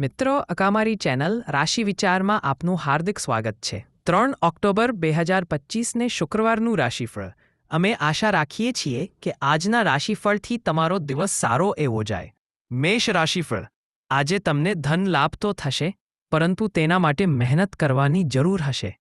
મિત્રો અકામારી ચેનલ રાશિ વિચારમાં આપનું હાર્દિક સ્વાગત છે. ત્રણ ઓક્ટોબર બે હજાર પચીસને શુક્રવારનું રાશિફળ. અમે આશા રાખીએ છીએ કે આજના રાશિફળથી તમારો દિવસ સારો એવો જાય. મેષ રાશિફળ. આજે તમને ધન લાભ તો થશે, પરંતુ તેના માટે મહેનત કરવાની જરૂર હશે.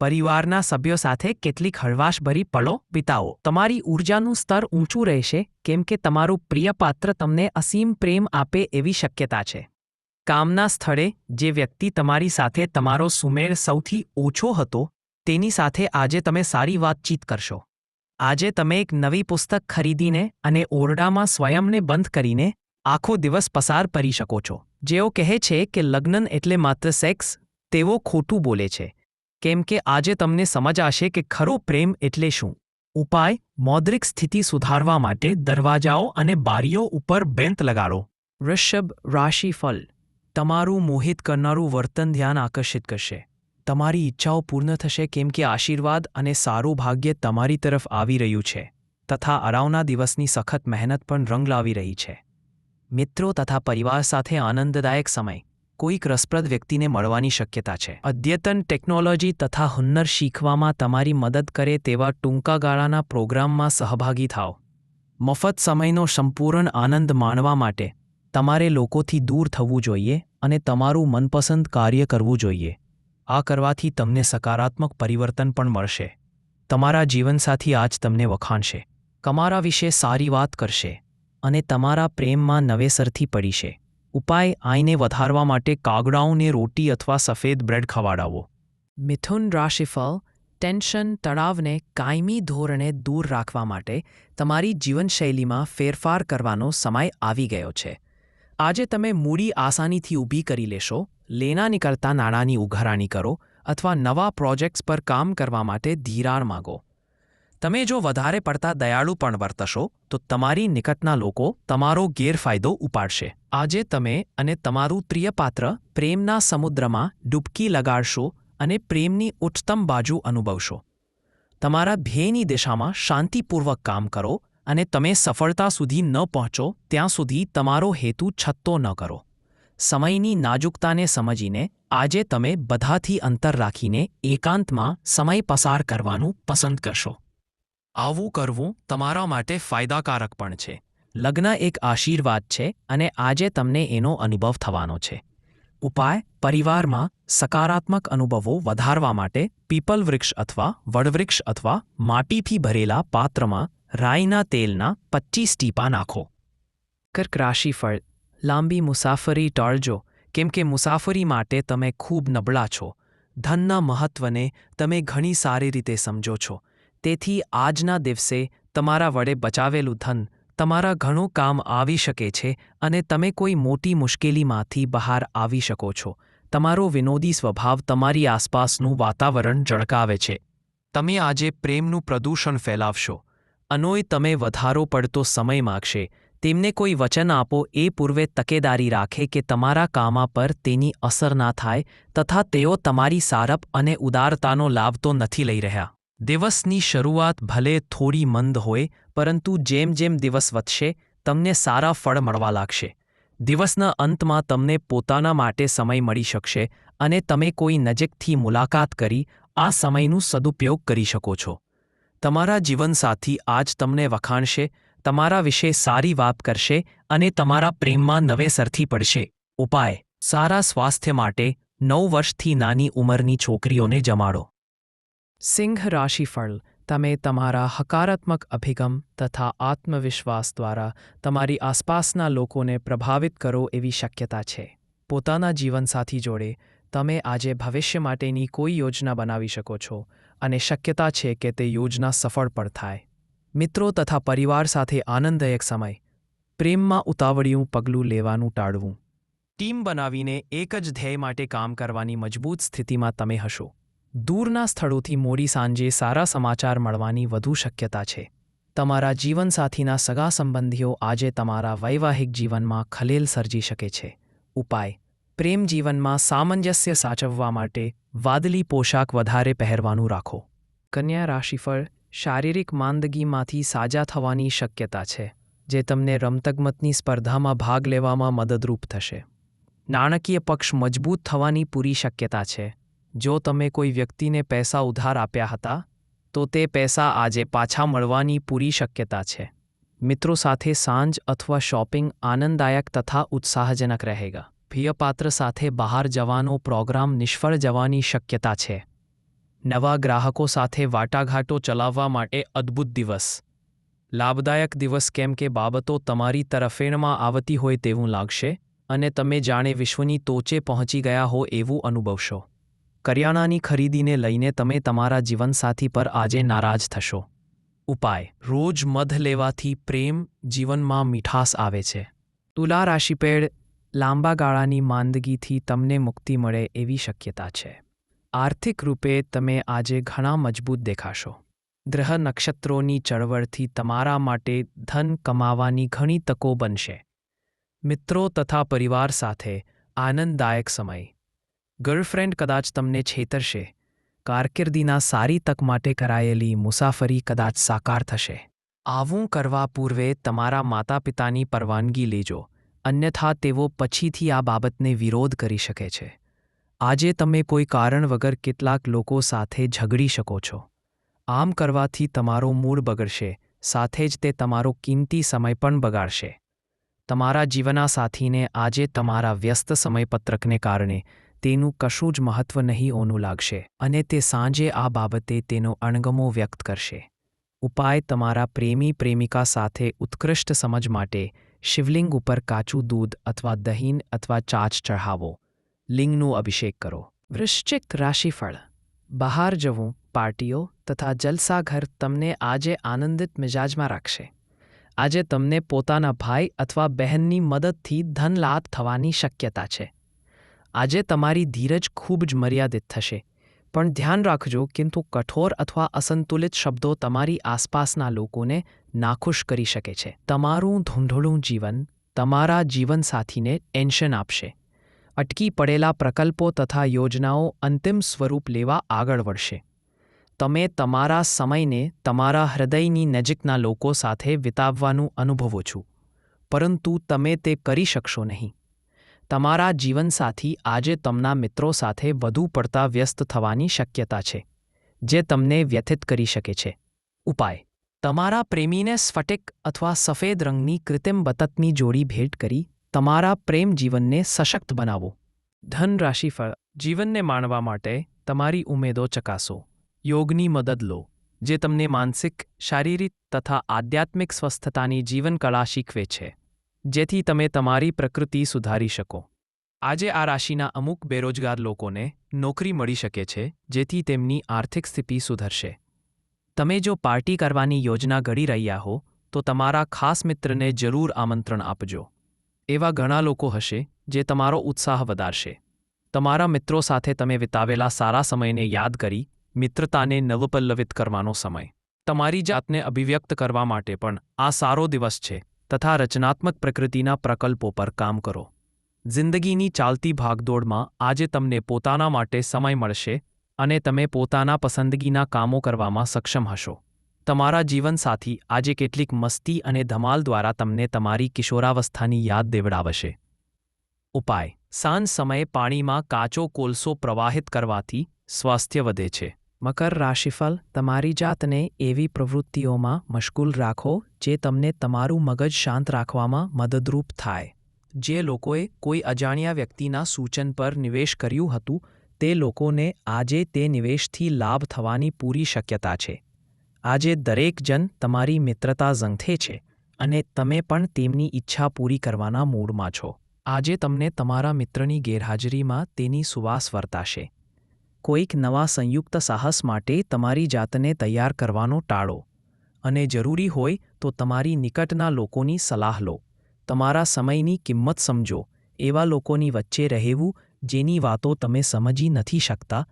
પરિવારના સભ્યો સાથે કેટલીક હળવાશભરી પળો વિતાવો. તમારી ઊર્જાનું સ્તર ઊંચું રહેશે, કેમ કે તમારું પ્રિય પાત્ર તમને અસીમ પ્રેમ આપે એવી શક્યતા છે. કામના સ્થળે જે વ્યક્તિ તમારી સાથે તમારો સુમેળ સૌથી ઓછો હતો, તેની સાથે આજે તમે સારી વાતચીત કરશો. આજે તમે એક નવી પુસ્તક ખરીદીને અને ઓરડામાં સ્વયંને બંધ કરીને આખો દિવસ પસાર કરી શકો છો. જેઓ કહે છે કે લગ્ન એટલે માત્ર સેક્સ, તેઓ ખોટું બોલે છે. કેમ કે આજે તમને સમજાશે કે ખરો પ્રેમ એટલે શું. ઉપાય, મૌદ્રિક સ્થિતિ સુધારવા માટે દરવાજાઓ અને બારીઓ ઉપર બેંત લગાડો. વૃષભ રાશિફળ તમારું મોહિત કરનારું વર્તન ધ્યાન આકર્ષિત કરશે. તમારી ઈચ્છાઓ પૂર્ણ થશે કેમ કે આશીર્વાદ અને સારું ભાગ્ય તમારી તરફ આવી રહ્યું છે, તથા અરાવના દિવસની સખત મહેનત પણ રંગ લાવી રહી છે. મિત્રો તથા પરિવાર સાથે આનંદદાયક સમય. કોઈક રસપ્રદ વ્યક્તિને મળવાની શક્યતા છે. અદ્યતન ટેકનોલોજી તથા હુન્નર શીખવામાં તમારી મદદ કરે તેવા ટૂંકા ગાળાના પ્રોગ્રામમાં સહભાગી થાઓ. મફત સમયનો સંપૂર્ણ આનંદ માણવા માટે તમારે લોકોથી દૂર થવું જોઈએ અને તમારું મનપસંદ કાર્ય કરવું જોઈએ. આ કરવાથી તમને સકારાત્મક પરિવર્તન પણ મળશે. તમારા જીવનસાથી આજ તમને વખાણશે. તમારા વિશે સારી વાત કરશે અને તમારા પ્રેમમાં નવેસરથી પડીશે. ઉપાય આઈને વધારવા માટે કાગડાઓને રોટી અથવા સફેદ બ્રેડ ખવાડાવો. મિથુન રાશિફળ, ટેન્શન, તણાવને કાયમી ધોરણે દૂર રાખવા માટે તમારી જીવનશૈલીમાં ફેરફાર કરવાનો સમય આવી ગયો છે. આજે તમે મૂડી આસાનીથી ઊભી કરી લેશો, લેના નીકળતા નાણાંની ઉઘરાણી કરો અથવા નવા પ્રોજેક્ટ્સ પર કામ કરવા માટે ધીરાણ માગો. તમે જો વધારે પડતા દયાળુ પણ વર્તશો, તો તમારી નિકટના લોકો તમારો ગેરફાયદો ઉપાડશે. આજે તમે અને તમારું પ્રિય પાત્ર પ્રેમના સમુદ્રમાં ડૂબકી લગાડશો અને પ્રેમની ઉચ્ચતમ બાજુ અનુભવશો. તમારા ધ્યેયની દિશામાં શાંતિપૂર્વક કામ કરો અને તમે સફળતા સુધી ન પહોંચો, ત્યાં સુધી તમારો હેતુ છત્તો ન કરો. સમયની નાજુકતાને સમજીને, આજે તમે બધાથી અંતર રાખીને એકાંતમાં સમય પસાર કરવાનું પસંદ કરશો. આવું કરવું તમારા માટે ફાયદાકારક પણ છે. લગ્ન એક આશીર્વાદ છે અને આજે તમને એનો અનુભવ થવાનો છે. ઉપાય, પરિવારમાં સકારાત્મક અનુભવો વધારવા માટે પીપલ વૃક્ષ અથવા વડવૃક્ષ અથવા માટીથી ભરેલા પાત્રમાં રાઈના તેલના પચીસ ટીપા નાખો. કર્ક રાશિફળ, લાંબી મુસાફરી ટાળજો, કેમ કે મુસાફરી માટે તમે ખૂબ નબળા છો. ધનના મહત્વને તમે ઘણી સારી રીતે સમજો છો. તેથી આજના દિવસે તમારા વડે બચાવેલું ધન તમારા ઘણું કામ આવી શકે છે અને તમે કોઈ મોટી મુશ્કેલીમાંથી બહાર આવી શકો છો. તમારો વિનોદી સ્વભાવ તમારી આસપાસનું વાતાવરણ ઝળકાવે છે. તમે આજે પ્રેમનું પ્રદૂષણ ફેલાવશો. અનોય તમે વધારો પડતો સમય માગશે. તેમને કોઈ વચન આપો એ પૂર્વે તકેદારી રાખે કે તમારા કામા પર તેની અસર ના થાય તથા તેઓ તમારી સારપ અને ઉદારતાનો લાભ તો નથી લઈ રહ્યા. દિવસની શરૂઆત ભલે થોડી મંદ હોય, પરંતુ જેમ જેમ દિવસ વધશે, તમને સારા ફળ મળવા લાગશે. દિવસના અંતમાં તમને પોતાના માટે સમય મળી શકશે અને તમે કોઈ નજીકથી મુલાકાત કરી આ સમયનું સદુપયોગ કરી શકો છો. તમારા જીવનસાથી આજ તમને વખાણશે, તમારા વિશે સારી વાત કરશે અને તમારા પ્રેમમાં નવેસરથી પડશે. ઉપાય, સારા સ્વાસ્થ્ય માટે નવ વર્ષથી નાની ઉંમરની છોકરીઓને જમાડો. સિંહ રાશિફળ, તમે તમારા હકારાત્મક અભિગમ તથા આત્મવિશ્વાસ દ્વારા તમારી આસપાસના લોકોને પ્રભાવિત કરો એવી શક્યતા છે. પોતાના જીવનસાથી જોડે, તમે આજે ભવિષ્ય માટેની કોઈ યોજના બનાવી શકો છો. અને શક્યતા છે કે તે યોજના સફળ પણ થાય. મિત્રો તથા પરિવાર સાથે આનંદદાયક સમય. પ્રેમમાં ઉતાવળિયું પગલું લેવાનું ટાળવું. ટીમ બનાવીને એક જ ધ્યેય માટે કામ કરવાની મજબૂત સ્થિતિમાં તમે હશો. દૂરના સ્થળોથી મોડી સાંજે સારા સમાચાર મળવાની વધુ શક્યતા છે. તમારા જીવનસાથીના સગા સંબંધીઓ આજે તમારા વૈવાહિક જીવનમાં ખલેલ સર્જી શકે છે. ઉપાય. પ્રેમ જીવનમાં સામંજસ્ય સાચવવા માટે વાદળી પોશાક વધારે પહેરવાનું રાખો. કન્યા રાશિફળ શારીરિક માંદગીમાંથી સાજા થવાની શક્યતા છે, જે તમને રમતગમતની સ્પર્ધામાં ભાગ લેવામાં મદદરૂપ થશે. નાણાકીય પક્ષ મજબૂત થવાની પૂરી શક્યતા છે. જો તમે કોઈ વ્યક્તિને પૈસા ઉધાર આપ્યા હતા, તો તે પૈસા આજે પાછા મળવાની પૂરી શક્યતા છે. મિત્રો સાથે સાંજ અથવા શોપિંગ આનંદદાયક તથા ઉત્સાહજનક રહેગા. પ્રિયપાત્ર સાથે બહાર જવાનો પ્રોગ્રામ નિષ્ફળ જવાની શક્યતા છે. નવા ગ્રાહકો સાથે વાટાઘાટો ચલાવવા માટે અદ્ભુત દિવસ. લાભદાયક દિવસ કેમ કે બાબતો તમારી તરફેણમાં આવતી હોય તેવું લાગશે અને તમે જાણે વિશ્વની ટોચે પહોંચી ગયા હો એવું અનુભવશો. કરિયાણાની ખરીદીને લઈને તમે તમારા જીવનસાથી પર આજે નારાજ થશો. ઉપાય. રોજ મધ લેવાથી પ્રેમ જીવનમાં મીઠાસ આવે છે. તુલા રાશિપેડ લાંબા ગાળાની માંદગીથી તમને મુક્તિ મળે એવી શક્યતા છે. આર્થિક રૂપે તમે આજે ઘણા મજબૂત દેખાશો. ગ્રહ નક્ષત્રોની ચળવળથી તમારા માટે ધન કમાવાની ઘણી તકો બનશે. મિત્રો તથા પરિવાર સાથે આનંદદાયક સમય. ગર્લફ્રેન્ડ કદાચ તમને છેતરશે. કારકિર્દીના સારી તક માટે કરાયેલી મુસાફરી કદાચ સાકાર થશે. આવું કરવા પૂર્વે તમારા માતા પિતાની પરવાનગી લેજો. અન્યથા તેઓ પછીથી આ બાબતને વિરોધ કરી શકે છે. આજે તમે કોઈ કારણ વગર કેટલાક લોકો સાથે ઝઘડી શકો છો. આમ કરવાથી તમારો મૂડ બગડશે, સાથે જ તે તમારો કિંમતી સમય પણ બગાડશે. તમારા જીવના સાથીને આજે તમારા વ્યસ્ત સમયપત્રકને કારણે તેનું કશું જ મહત્વ નહીં ઓનું લાગશે અને તે સાંજે આ બાબતે તેનો અણગમો વ્યક્ત કરશે. ઉપાય તમારા પ્રેમી પ્રેમિકા સાથે ઉત્કૃષ્ટ સમજ માટે શિવલિંગ ઉપર કાચું દૂધ અથવા દહીં અથવા ચાચ ચઢાવો. લિંગનું અભિષેક કરો. વૃશ્ચિક રાશિફળ. બહાર જવું, પાર્ટીઓ તથા જલસાઘર તમને આજે આનંદિત મિજાજમાં રાખશે. આજે તમને પોતાના ભાઈ અથવા બહેનની મદદથી ધનલાભ થવાની શક્યતા છે. આજે તમારી ધીરજ ખૂબ જ મર્યાદિત થશે. પણ ધ્યાન રાખજો કિંતુ કઠોર અથવા અસંતુલિત શબ્દો તમારી આસપાસના લોકોને નાખુશ કરી શકે છે. તમારું ધૂંધળું જીવન તમારા જીવનસાથીને ટેન્શન આપશે. અટકી પડેલા પ્રકલ્પો તથા યોજનાઓ અંતિમ સ્વરૂપ લેવા આગળ વધશે. તમે તમારા સમયને તમારા હૃદયની નજીકના લોકો સાથે વિતાવવાનું અનુભવો છો. પરંતુ તમે તે કરી શકશો નહીં. તમારા જીવનસાથી આજે તમના મિત્રો સાથે વધુ પડતા વ્યસ્ત થવાની શક્યતા છે, જે તમને વ્યથિત કરી શકે છે. ઉપાય. તમારા પ્રેમીને સ્ફટિક અથવા સફેદ રંગની કૃત્રિમ બતકની જોડી ભેટ કરી તમારા પ્રેમ જીવનને સશક્ત બનાવો. ધન રાશિફળ જીવનને માણવા માટે તમારી ઉમેદો ચકાસો. યોગની મદદ લો, જે તમને માનસિક, શારીરિક તથા આધ્યાત્મિક સ્વસ્થતાની જીવનકળા શીખવે છે. જેથી તમે તમારી પ્રકૃતિ સુધારી શકો. આજે આ રાશિના અમુક બેરોજગાર લોકોને નોકરી મળી શકે છે, જેથી તેમની આર્થિક સ્થિતિ સુધરશે. તમે જો પાર્ટી કરવાની યોજના ઘડી રહ્યા હો, તો તમારા ખાસ મિત્રને જરૂર આમંત્રણ આપજો. એવા ઘણા લોકો હશે, જે તમારો ઉત્સાહ વધારશે. તમારા મિત્રો સાથે તમે વિતાવેલા સારા સમયને યાદ કરી, મિત્રતાને નવપલ્લવિત કરવાનો સમય. તમારી જાતને અભિવ્યક્ત કરવા માટે પણ આ સારો દિવસ છે. તથા રચનાત્મક પ્રકૃતિના પ્રકલ્પો પર કામ કરો. જિંદગીની ચાલતી ભાગદોડમાં આજે તમને પોતાના માટે સમય મળશે અને તમે પોતાના પસંદગીના કામો કરવામાં સક્ષમ હશો. તમારા જીવનસાથી આજે કેટલીક મસ્તી અને ધમાલ દ્વારા તમને તમારી કિશોરાવસ્થાની યાદ દેવડાવશે. ઉપાય. સાંજ સમયે પાણીમાં કાચો કોલસો પ્રવાહિત કરવાથી સ્વાસ્થ્ય વધે છે. મકર રાશિફળ તમારી જાતને એવી પ્રવૃત્તિઓમાં મશગુલ રાખો જે તમને તમારું મગજ શાંત રાખવામાં મદદરૂપ થાય. જે લોકોએ કોઈ અજાણ્યા વ્યક્તિના સૂચન પર નિવેશ કર્યું હતું, તે લોકોને આજે તે નિવેશથી લાભ થવાની પૂરી શક્યતા છે. આજે દરેક જન તમારી મિત્રતા ઝંખે છે અને તમે પણ તેમની ઈચ્છા પૂરી કરવાના મૂડમાં છો. આજે તમને તમારા મિત્રની ગેરહાજરીમાં તેની સુવાસ વર્તાશે. કોઈક નવા સંયુક્ત સાહસ માટે તમારી જાતને તૈયાર કરવાનો ટાળો. અને જરૂરી હોય તો તમારી નિકટના લોકોની સલાહ લો. તમારા સમયની કિંમત સમજો. એવા લોકોની વચ્ચે રહેવું જેની વાતો તમે સમજી નથી શકતા,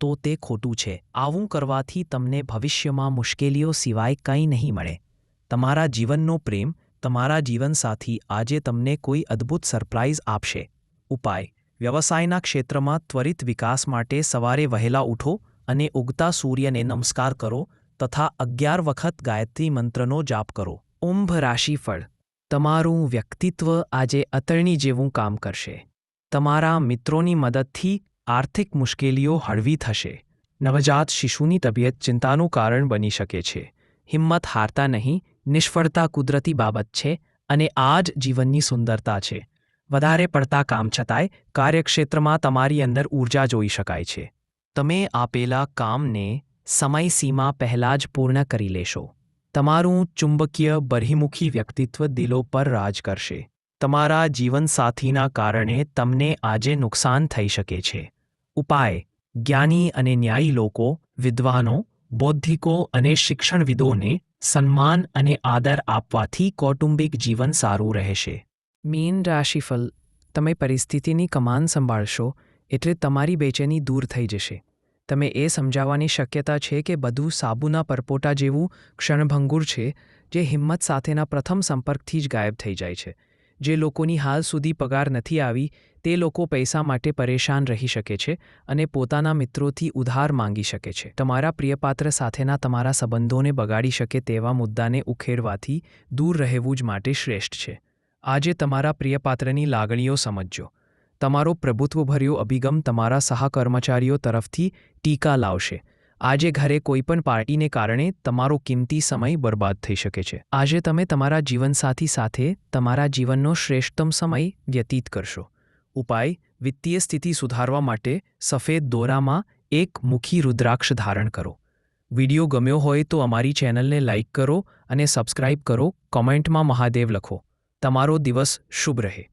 તો તે ખોટું છે. આવું કરવાથી તમને ભવિષ્યમાં મુશ્કેલીઓ સિવાય કંઈ નહીં મળે. તમારા જીવનનો પ્રેમ, તમારા જીવનસાથી આજે તમને કોઈ અદ્ભુત સરપ્રાઇઝ આપશે. ઉપાય. વ્યવસાયના ક્ષેત્રમાં ત્વરિત વિકાસ માટે સવારે વહેલા ઉઠો અને ઉગતા સૂર્યને નમસ્કાર કરો તથા અગિયાર વખત ગાયત્રી મંત્રનો જાપ કરો. ઉંભ રાશિફળ. તમારું વ્યક્તિત્વ આજે અતરણી જેવું કામ કરશે. તમારા મિત્રોની મદદથી આર્થિક મુશ્કેલીઓ હળવી થશે. નવજાત શિશુની તબિયત ચિંતાનું કારણ બની શકે છે. હિંમત હારતા નહીં, નિષ્ફળતા કુદરતી બાબત છે અને આ જ જીવનની સુંદરતા છે. વધારે પડતા કામ છતાંય કાર્યક્ષેત્રમાં તમારી અંદર ઊર્જા જોઈ શકાય છે. તમે આપેલા કામને સમયસીમા પહેલાં જ પૂર્ણ કરી લેશો. તમારું ચુંબકીય બહિર્મુખી વ્યક્તિત્વ દિલો પર રાજ કરશે. તમારા જીવનસાથીના કારણે તમને આજે નુકસાન થઈ શકે છે. ઉપાય. જ્ઞાની અને ન્યાયી લોકો, વિદ્વાનો, બૌદ્ધિકો અને શિક્ષણવિદોને સન્માન અને આદર આપવાથી કૌટુંબિક જીવન સારું રહેશે. મીન રાશિફલ તમે પરિસ્થિતિની કમાન સંભાળશો એટલે તમારી બેચેની દૂર થઈ જશે. તમે એ સમજાવવાની શક્યતા છે કે બધું સાબુના પરપોટા જેવું ક્ષણભંગુર છે, જે હિંમત સાથેના પ્રથમ સંપર્કથી જ ગાયબ થઈ જાય છે. જે લોકોની હાલ સુધી પગાર નથી આવી, તે લોકો પૈસા માટે પરેશાન રહી શકે છે અને પોતાના મિત્રોથી ઉધાર માંગી શકે છે. તમારા પ્રિયપાત્ર સાથેના તમારા સંબંધોને બગાડી શકે તેવા મુદ્દાને ઉખેડવાથી દૂર રહેવું જ માટે શ્રેષ્ઠ છે. આજે તમારા પ્રિયપાત્રની લાગણીઓ સમજજો. તમારો પ્રભુત્વભર્યો અભિગમ તમારા સહકર્મચારીઓ તરફથી ટીકા લાવશે. આજે ઘરે કોઈપણ પાર્ટીને કારણે તમારો કિંમતી સમય બરબાદ થઈ શકે છે. આજે તમે તમારા જીવનસાથી સાથે તમારા જીવનનો શ્રેષ્ઠતમ સમય વ્યતીત કરશો. ઉપાય, વિત્તીય સ્થિતિ સુધારવા માટે સફેદ દોરામાં એક મુખી રુદ્રાક્ષ ધારણ કરો. વિડિયો ગમ્યો હોય તો અમારી ચેનલને લાઇક કરો અને સબસ્ક્રાઇબ કરો, કોમેન્ટમાં મહાદેવ લખો. તમારો દિવસ શુભ રહે.